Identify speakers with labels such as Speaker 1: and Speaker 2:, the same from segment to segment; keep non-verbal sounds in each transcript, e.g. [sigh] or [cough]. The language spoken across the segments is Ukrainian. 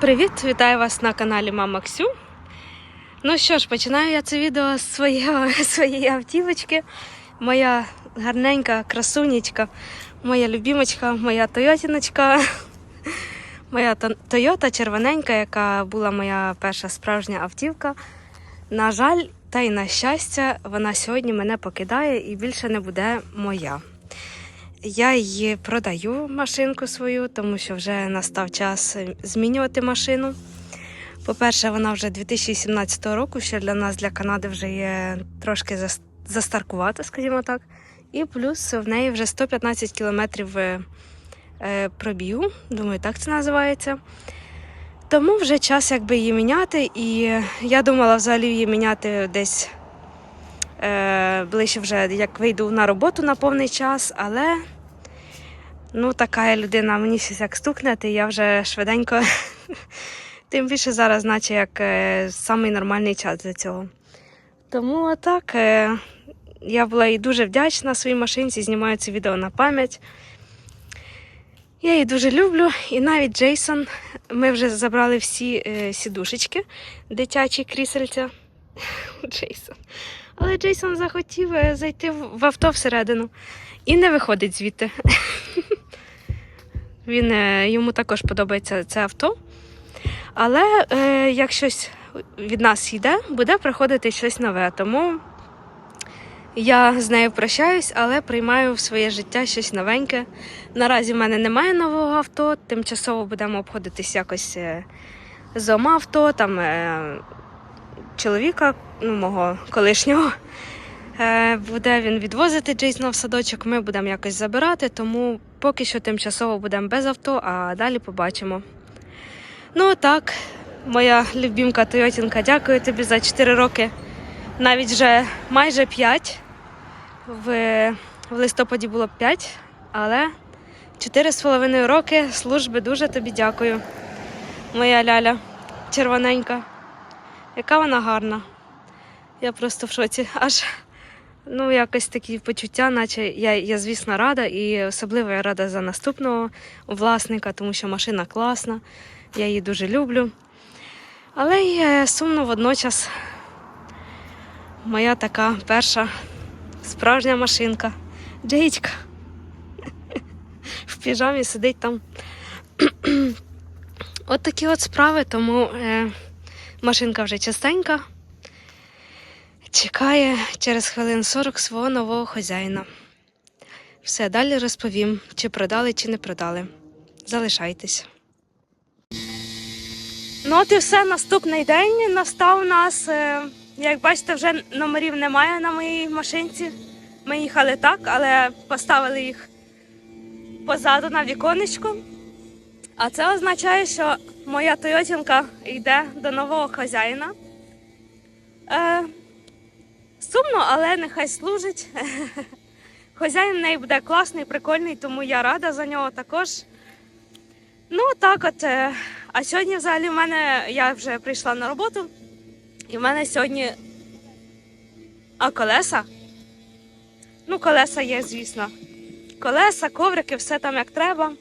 Speaker 1: Привіт! Вітаю вас на каналі Мама Ксю. Ну що ж, починаю я це відео з своєї, [laughs] своєї автівочки. Моя гарненька красунечка, моя любімочка, моя Тойотіночка. [laughs] Моя Тойота червоненька, яка була моя перша справжня автівка. На жаль, та й на щастя, вона сьогодні мене покидає і більше не буде моя. Я її продаю машинку свою, тому що вже настав час змінювати машину. По-перше, вона вже 2017 року, що для нас, для Канади, вже є трошки зас- застаркувата, скажімо так. І плюс в неї вже 115 кілометрів е, е, пробігу, думаю, так це називається. Тому вже час якби її міняти. І я думала взагалі її міняти десь е, ближче вже як вийду на роботу на повний час, але ну, така я людина, мені щось як стукнути, я вже швиденько. [laughs] Тим більше зараз, наче як е, самий нормальний час для цього. Тому отак. Е, я була їй дуже вдячна своїй машинці, знімаю це відео на пам'ять. Я її дуже люблю. І навіть Джейсон, ми вже забрали всі е, сідушечки, дитячі крісельця. [laughs] Джейсон. Але Джейсон захотів е, зайти в авто всередину і не виходить звідти. [laughs] Він, е, йому також подобається це авто. Але е, як щось від нас йде, буде приходити щось нове. Тому я з нею прощаюсь, але приймаю в своє життя щось новеньке. Наразі в мене немає нового авто, тимчасово будемо обходитись якось е, з ома авто, там е, чоловіка, ну, мого колишнього. Е, Буде він відвозити Джейсона в садочок, ми будемо якось забирати, тому поки що тимчасово будемо без авто, а далі побачимо. Ну так, моя любімка Тойотінка, дякую тобі за 4 роки, навіть вже майже 5. В, в листопаді було 5, але 4,5 роки служби дуже тобі дякую. Моя ляля червоненька. Яка вона гарна. Я просто в шоці. Аж ну, якось такі почуття, наче я, я, звісно, рада, і особливо я рада за наступного власника, тому що машина класна, я її дуже люблю. Але й сумно водночас моя така перша справжня машинка. Джеєчка. В піжамі сидить там. От такі от справи, тому е, машинка вже частенька. Чекає через хвилин 40 свого нового хазяїна. Все, далі розповім, чи продали, чи не продали. Залишайтесь. Ну, от і все, наступний день настав у нас. е, Як бачите, вже номерів немає на моїй машинці. Ми їхали так, але поставили їх позаду на віконечку. А це означає, що моя Тойотінка йде до нового хазяїна. Е, сумно, але нехай служить. [laughs] Хазяїн в неї буде класний, прикольний, тому я рада за нього також. Ну, так от. е, А сьогодні взагалі в мене я вже прийшла на роботу, і в мене сьогодні. А колеса? Ну, колеса є, звісно. Колеса, коврики, все там як треба.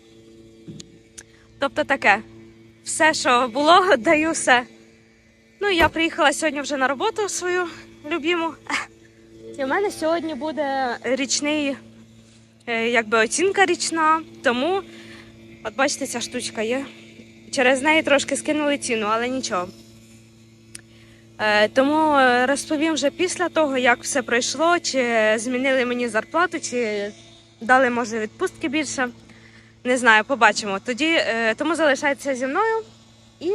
Speaker 1: Тобто таке. Все, що було, [laughs] даю все. Ну, я приїхала сьогодні вже на роботу свою любіму. І в мене сьогодні буде річний, е, якби оцінка річна, тому, от бачите, ця штучка є. Через неї трошки скинули ціну, але нічого. Е, Тому е, розповім вже після того, як все пройшло, чи змінили мені зарплату, чи дали, може, відпустки більше. Не знаю, побачимо. Тоді, тому залишайтеся зі мною і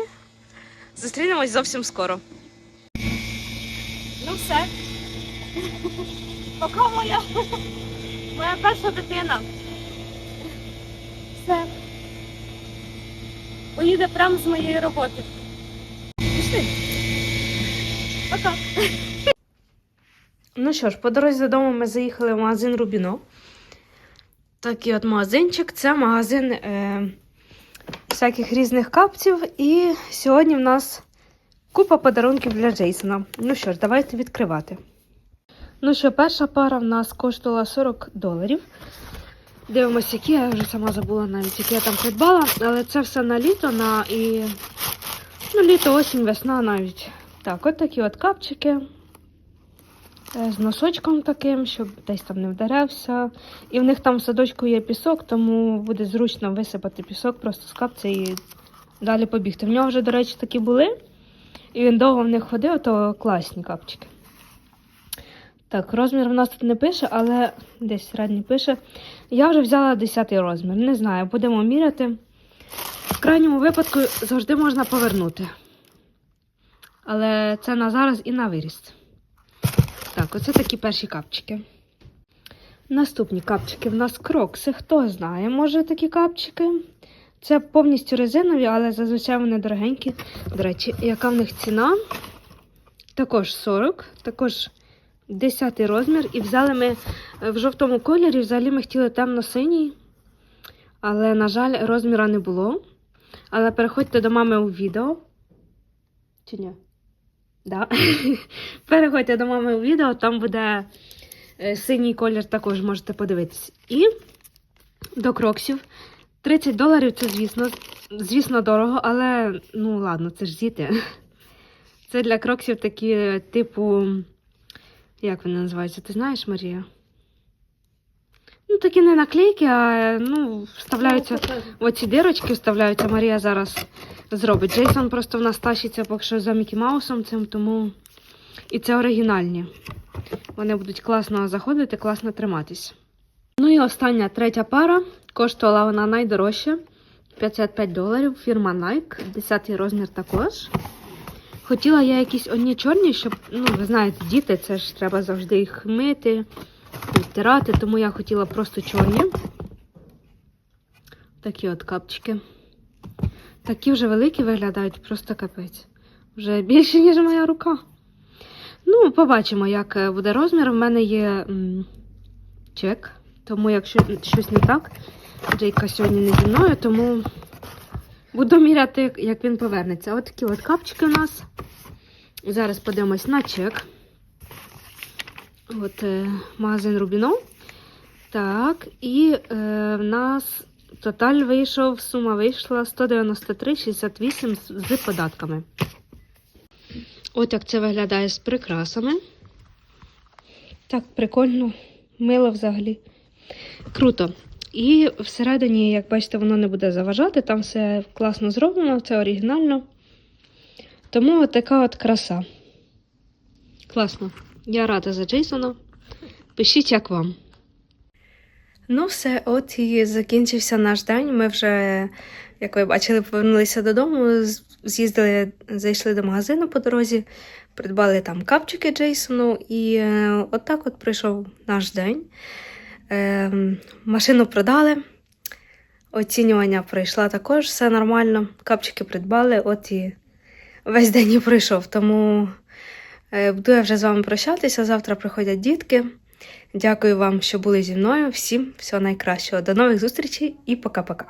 Speaker 1: зустрінемось зовсім скоро. Ну все. Пока моя, моя перша дитина. Все. Поїде прямо з моєї роботи. Пішли. Пока. Ну що ж, по дорозі додому ми заїхали в магазин Рубіно. Такий от магазинчик. Це магазин е, всяких різних капців. І сьогодні в нас купа подарунків для Джейсона. Ну що ж, давайте відкривати. Ну що, перша пара в нас коштувала 40 доларів. Дивимося, які я вже сама забула навіть, які я там придбала, але це все на літо, на і ну, літо, осінь, весна навіть. Так, от такі от капчики. е, З носочком таким, щоб десь там не вдарився. І в них там в садочку є пісок, тому буде зручно висипати пісок просто з капці і далі побігти. В нього вже, до речі, такі були. І він довго в них ходив, то класні капчики. Так, розмір в нас тут не пише, але десь середній пише. Я вже взяла 10 розмір. Не знаю, будемо міряти. В крайньому випадку завжди можна повернути. Але це на зараз і на виріст. Так, оце такі перші капчики. Наступні капчики в нас крокси. Хто знає, може такі капчики. Це повністю резинові, але зазвичай вони дорогенькі. До речі, яка в них ціна? Також 40, також 10 розмір. І взяли ми е, в жовтому кольорі, взагалі ми хотіли темно-синій. Але, на жаль, розміра не було. Але переходьте до мами у відео. Чи ні? Да. [laughs] Переходьте до мами у відео, там буде е, синій колір, також можете подивитись. І до кроксів. 30 доларів це, звісно, звісно, дорого, але ну ладно, це ж діти. [laughs] Це для кроксів такі, типу, як вони називаються? Ти знаєш, Марія? Ну, такі не наклейки, а ну, вставляються. Оці дирочки вставляються, Марія зараз зробить. Джейсон просто в нас тащиться поки що за Мікі Маусом цим, тому. І це оригінальні. Вони будуть класно заходити, класно триматись. Ну і остання третя пара. Коштувала вона найдорожче 55 доларів. Фірма Nike, 10 розмір також. Хотіла я якісь одні чорні, щоб, ну, ви знаєте, діти, це ж треба завжди їх мити, відтирати, тому я хотіла просто чорні. Такі от капчики. Такі вже великі виглядають, просто капець. Вже більше, ніж моя рука. Ну, побачимо, як е, буде розмір. У мене є чек, тому якщо щось не так, Джейка сьогодні не зі мною, тому буду міряти, як він повернеться. От такі от капчики у нас. Зараз подивимось на чек. От е, магазин Рубіно. Так, і е, в нас тоталь вийшов, сума вийшла 193,68 з, податками. От як це виглядає з прикрасами. Так, прикольно, мило взагалі. Круто. І всередині, як бачите, воно не буде заважати, там все класно зроблено, це оригінально. Тому от така от краса. Класно. Я рада за Джейсона. Пишіть, як вам. Ну, все, от і закінчився наш день. Ми вже, як ви бачили, повернулися додому, з'їздили, зайшли до магазину по дорозі, придбали там капчики Джейсону, і е, отак от пройшов наш день. Е, машину продали, оцінювання пройшла також, все нормально. Капчики придбали, от і весь день і пройшов. Тому е, буду я вже з вами прощатися. Завтра приходять дітки. Дякую вам, що були зі мною. Всім всього найкращого. До нових зустрічей і пока-пока.